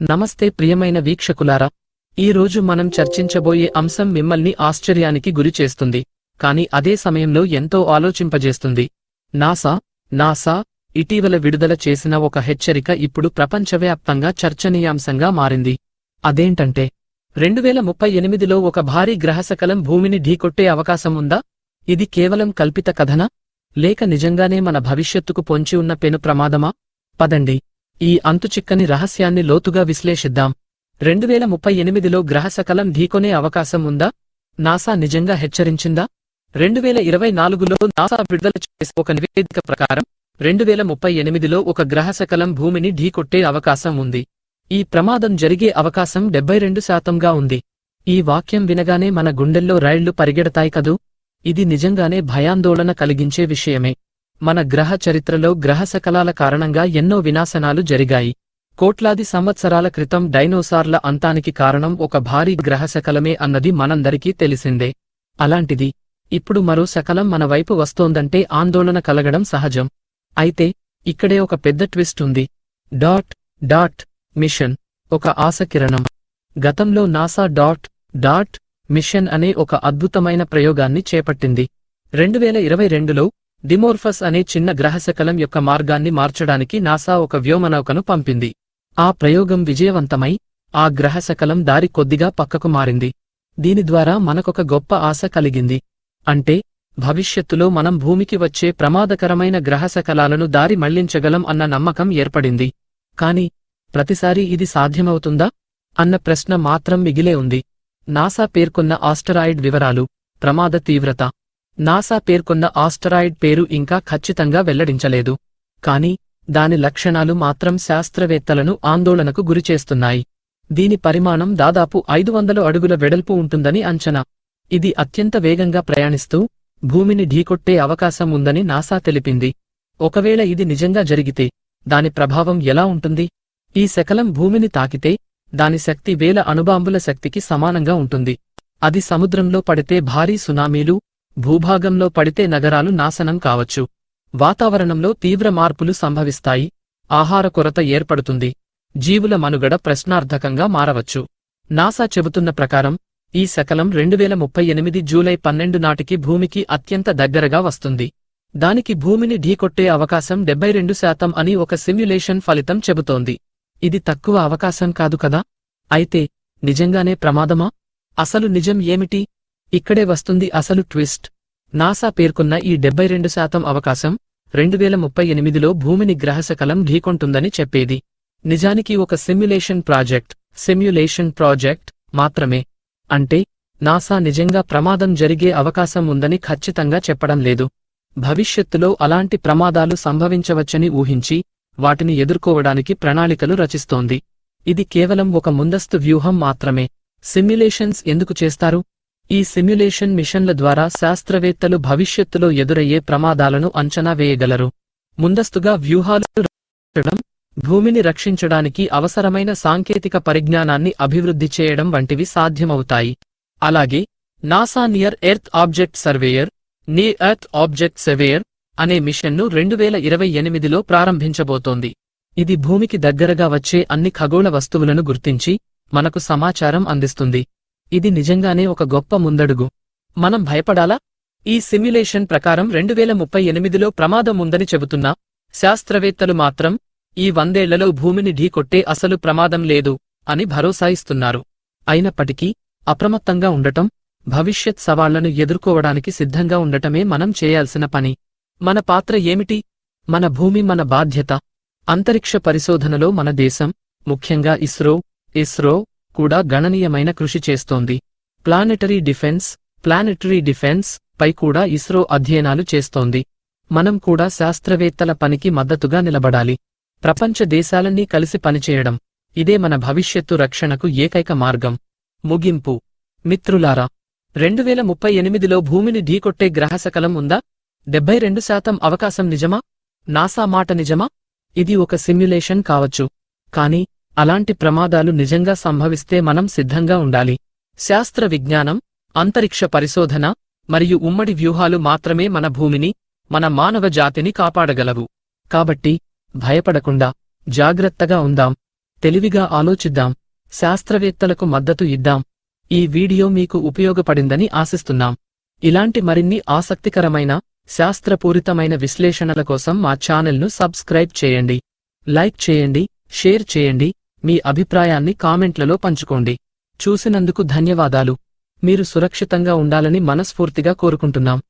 నమస్తే ప్రియమైన వీక్షకులారా ఈ రోజు మనం చర్చించబోయే అంశం మిమ్మల్ని ఆశ్చర్యానికి గురి చేస్తుంది. కాని అదే సమయంలో ఎంతో ఆలోచింపజేస్తుంది. నాసా నాసా ఇటీవల విడుదల చేసిన ఒక హెచ్చరిక ఇప్పుడు ప్రపంచవ్యాప్తంగా చర్చనీయాంశంగా మారింది. అదేంటంటే రెండువేల ముప్పై ఎనిమిదిలో ఒక భారీ గ్రహశకలం భూమిని ఢీకొట్టే అవకాశం ఉందా ఇది కేవలం కల్పిత కథనా? లేక నిజంగానే మన భవిష్యత్తుకు పొంచి ఉన్న పెను ప్రమాదమా? పదండి. ఈ అంతుచిక్కని రహస్యాన్ని లోతుగా విశ్లేషిద్దాం. రెండువేల ముప్పై ఎనిమిదిలో గ్రహశకలం ఢీకొనే అవకాశం ఉందా? నాసా నిజంగా హెచ్చరించిందా? రెండువేల ఇరవై నాలుగులో నాసా విడుదల చేసే ఒక నివేదిక ప్రకారం రెండువేల ముప్పై ఎనిమిదిలో ఒక గ్రహశకలం భూమిని ఢీకొట్టే అవకాశం ఉంది. ఈ ప్రమాదం జరిగే అవకాశం డెబ్బై రెండు శాతంగా ఉంది. ఈ వాక్యం వినగానే మన గుండెల్లో రైళ్ళు పరిగెడతాయి కదూ? ఇది నిజంగానే భయాందోళన కలిగించే విషయమే. మన గ్రహ చరిత్రలో గ్రహశకలాల కారణంగా ఎన్నో వినాశనాలు జరిగాయి. కోట్లాది సంవత్సరాల క్రితం డైనోసార్ల అంతానికి కారణం ఒక భారీ గ్రహశకలమే అన్నది మనందరికీ తెలిసిందే. అలాంటిది ఇప్పుడు మరో శకలం మన వైపు వస్తోందంటే ఆందోళన కలగడం సహజం. అయితే ఇక్కడే ఒక పెద్ద ట్విస్ట్ ఉంది. డాట్ డాట్ మిషన్ ఒక ఆశకిరణం గతంలో నాసా డాట్ డాట్ మిషన్ అనే ఒక అద్భుతమైన ప్రయోగాన్ని చేపట్టింది. రెండువేల ఇరవై రెండులో డిమోర్ఫస్ అనే చిన్న గ్రహశకలం యొక్క మార్గాన్ని మార్చడానికి నాసా ఒక వ్యోమనౌకను పంపింది. ఆ ప్రయోగం విజయవంతమై ఆ గ్రహశకలం దారి కొద్దిగా పక్కకు మారింది. దీని ద్వారా మనకొక గొప్ప ఆశ కలిగింది. అంటే భవిష్యత్తులో మనం భూమికి వచ్చే ప్రమాదకరమైన గ్రహశకలాలను దారి మళ్ళించగలం అన్న నమ్మకం ఏర్పడింది. కాని ప్రతిసారీ ఇది సాధ్యమవుతుందా? అన్న ప్రశ్న మాత్రం మిగిలే ఉంది. నాసా పేర్కొన్న ఆస్టరాయిడ్ వివరాలు ప్రమాద తీవ్రత నాసా పేర్కొన్న ఆస్టరాయిడ్ పేరు ఇంకా ఖచ్చితంగా వెల్లడించలేదు. కాని దాని లక్షణాలు మాత్రం శాస్త్రవేత్తలను ఆందోళనకు గురిచేస్తున్నాయి. దీని పరిమాణం దాదాపు ఐదు వందల అడుగుల వెడల్పు ఉంటుందని అంచనా. ఇది అత్యంత వేగంగా ప్రయాణిస్తూ భూమిని ఢీకొట్టే అవకాశం ఉందని నాసా తెలిపింది. ఒకవేళ ఇది నిజంగా జరిగితే దాని ప్రభావం ఎలా ఉంటుంది? ఈ శకలం భూమిని తాకితే దాని శక్తి వేల అణుబాంబుల శక్తికి సమానంగా ఉంటుంది. అది సముద్రంలో పడితే భారీ సునామీలు భూభాగంలో పడితే నగరాలు నాశనం కావచ్చు. వాతావరణంలో తీవ్ర మార్పులు సంభవిస్తాయి. ఆహార కొరత ఏర్పడుతుంది. జీవుల మనుగడ ప్రశ్నార్థకంగా మారవచ్చు. నాసా చెబుతున్న ప్రకారం ఈ శకలం రెండువేల ముప్పై ఎనిమిది జూలై పన్నెండు నాటికి భూమికి అత్యంత దగ్గరగా వస్తుంది. దానికి భూమిని ఢీకొట్టే అవకాశం డెబ్బై రెండు శాతం అని ఒక సిమ్యులేషన్ ఫలితం చెబుతోంది. ఇది తక్కువ అవకాశం కాదు కదా? అయితే నిజంగానే ప్రమాదమా? అసలు నిజం ఏమిటి? ఇక్కడే వస్తుంది అసలు ట్విస్ట్. నాసా పేర్కొన్న ఈ డెబ్బై రెండు శాతం అవకాశం రెండువేల ముప్పై ఎనిమిదిలో భూమిని గ్రహశకలం ఢీకొంటుందని చెప్పేది. నిజానికి ఒక సిమ్యులేషన్ ప్రాజెక్ట్ సిమ్యులేషన్ ప్రాజెక్ట్ మాత్రమే. అంటే నాసా నిజంగా ప్రమాదం జరిగే అవకాశం ఉందని ఖచ్చితంగా చెప్పడం లేదు. భవిష్యత్తులో అలాంటి ప్రమాదాలు సంభవించవచ్చని ఊహించి వాటిని ఎదుర్కోవడానికి ప్రణాళికలు రచిస్తోంది. ఇది కేవలం ఒక ముందస్తు వ్యూహం మాత్రమే. సిమ్యులేషన్స్ ఎందుకు చేస్తారు? ఈ సిమ్యులేషన్ మిషన్ల ద్వారా శాస్త్రవేత్తలు భవిష్యత్తులో ఎదురయ్యే ప్రమాదాలను అంచనా వేయగలరు. ముందస్తుగా వ్యూహాలు భూమిని రక్షించడానికి అవసరమైన సాంకేతిక పరిజ్ఞానాన్ని అభివృద్ధి చేయడం వంటివి సాధ్యమవుతాయి. అలాగే NASA near earth object surveyor near earth object surveyor అనే మిషన్ను రెండువేల ఇరవై ఎనిమిదిలో ప్రారంభించబోతోంది. ఇది భూమికి దగ్గరగా వచ్చే అన్ని ఖగోళ వస్తువులను గుర్తించి మనకు సమాచారం అందిస్తుంది. ఇది నిజంగానే ఒక గొప్ప ముందడుగు. మనం భయపడాలా? ఈ సిమ్యులేషన్ ప్రకారం రెండువేల ముప్పై ఎనిమిదిలో ప్రమాదం ఉందని చెబుతున్నా శాస్త్రవేత్తలు మాత్రం ఈ వందేళ్ళలో భూమిని ఢీకొట్టే అసలు ప్రమాదం లేదు అని భరోసా ఇస్తున్నారు. అయినప్పటికీ అప్రమత్తంగా ఉండటం భవిష్యత్ సవాళ్ళను ఎదుర్కోవడానికి సిద్ధంగా ఉండటమే మనం చేయాల్సిన పని. మన పాత్ర ఏమిటి? మన భూమి మన బాధ్యత. అంతరిక్ష పరిశోధనలో మన దేశం ముఖ్యంగా ఇస్రో ఇస్రో కూడా గణనీయమైన కృషి చేస్తోంది. ప్లానెటరీ డిఫెన్స్ ప్లానెటరీ డిఫెన్స్ పై కూడా ఇస్రో అధ్యయనాలు చేస్తోంది. మనం కూడా శాస్త్రవేత్తల పనికి మద్దతుగా నిలబడాలి. ప్రపంచ దేశాలన్నీ కలిసి పనిచేయడం ఇదే మన భవిష్యత్తు రక్షణకు ఏకైక మార్గం. ముగింపు. మిత్రులారా రెండువేల ముప్పై ఎనిమిదిలో భూమిని ఢీకొట్టే గ్రహశకలం ఉందా? డెబ్బై రెండు శాతం అవకాశం నిజమా? నాసా మాట నిజమా? ఇది ఒక సిమ్యులేషన్ కావచ్చు. కాని అలాంటి ప్రమాదాలు నిజంగా సంభవిస్తే మనం సిద్ధంగా ఉండాలి. శాస్త్ర విజ్ఞానం అంతరిక్ష పరిశోధన మరియు ఉమ్మడి వ్యూహాలు మాత్రమే మన భూమిని మన మానవ జాతిని కాపాడగలవు. కాబట్టి భయపడకుండా జాగ్రత్తగా ఉందాం. తెలివిగా ఆలోచిద్దాం. శాస్త్రవేత్తలకు మద్దతు ఇద్దాం. ఈ వీడియో మీకు ఉపయోగపడిందని ఆశిస్తున్నాం. ఇలాంటి మరిన్ని ఆసక్తికరమైన శాస్త్రపూరితమైన విశ్లేషణల కోసం మా ఛానల్ను సబ్స్క్రైబ్ చేయండి. లైక్ చేయండి షేర్ చేయండి. మీ అభిప్రాయాన్ని కామెంట్లలో పంచుకోండి. చూసినందుకు ధన్యవాదాలు. మీరు సురక్షితంగా ఉండాలని మనస్ఫూర్తిగా కోరుకుంటున్నాం.